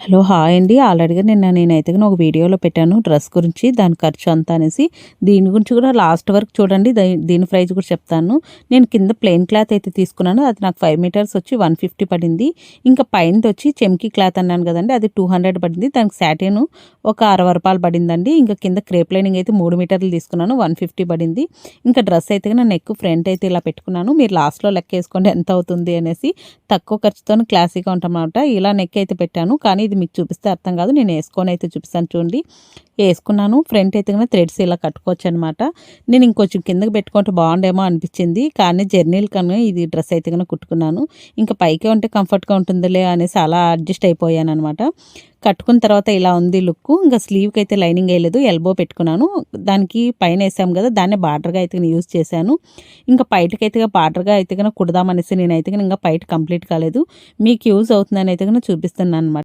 Hello hi అండి. ఆల్రెడీగా నిన్న నేనైతే ఒక వీడియోలో పెట్టాను డ్రెస్ గురించి దాని ఖర్చు అంతా అనేసి. దీని గురించి కూడా లాస్ట్ వరకు చూడండి. దీని ప్రైస్ కూడా చెప్తాను. నేను కింద ప్లెయిన్ క్లాత్ అయితే తీసుకున్నాను. అది నాకు ఫైవ్ మీటర్స్ వచ్చి వన్ ఫిఫ్టీ పడింది. ఇంకా పైన వచ్చి చెమ్కి క్లాత్ అన్నాను కదండి. అది టూ హండ్రెడ్ పడింది. దానికి సాటిన్ ఒక అరవై రూపాయలు పడిందండి. ఇంకా కింద క్రేప్ లైనింగ్ అయితే మూడు మీటర్లు తీసుకున్నాను. వన్ ఫిఫ్టీ పడింది. ఇంకా డ్రెస్ అయితే నా నెక్ ఫ్రంట్ అయితే ఇలా పెట్టుకున్నాను. మీరు లాస్ట్లో లెక్క వేసుకోండి. ఎంత అవుతుంది అనేసి తక్కువ ఖర్చుతో క్లాసీగా ఉంటామన్నమాట. ఇలా నెక్ అయితే పెట్టాను. కానీ ఇది మీకు చూపిస్తే అర్థం కాదు. నేను వేసుకొని అయితే చూపిస్తాను చూడండి. వేసుకున్నాను. ఫ్రంట్ అయితే కనుక థ్రెడ్స్ ఇలా కట్టుకోవచ్చు అనమాట నేను ఇంకొంచెం కిందకి పెట్టుకుంటే బాగుండేమో అనిపించింది. కానీ జర్నీలు కన్నా ఇది డ్రెస్ అయితే కనుక కుట్టుకున్నాను. ఇంకా పైకే ఉంటే కంఫర్ట్గా ఉంటుందిలే అనేసి అలా అడ్జస్ట్ అయిపోయాను అనమాట కట్టుకున్న తర్వాత ఇలా ఉంది లుక్ ఇంకా స్లీవ్కి అయితే లైనింగ్ వేయలేదు. ఎల్బో పెట్టుకున్నాను. దానికి పైన వేసాము కదా దాన్ని బార్డర్గా అయితే నేను యూజ్ చేశాను. ఇంకా బయటకి అయితే బార్డర్గా అయితే కనుక కుడదామనేసి నేనైతే కనుక ఇంకా బయట కంప్లీట్ కాలేదు. మీకు యూజ్ అవుతుందని అయితే కనుక చూపిస్తున్నాను అనమాట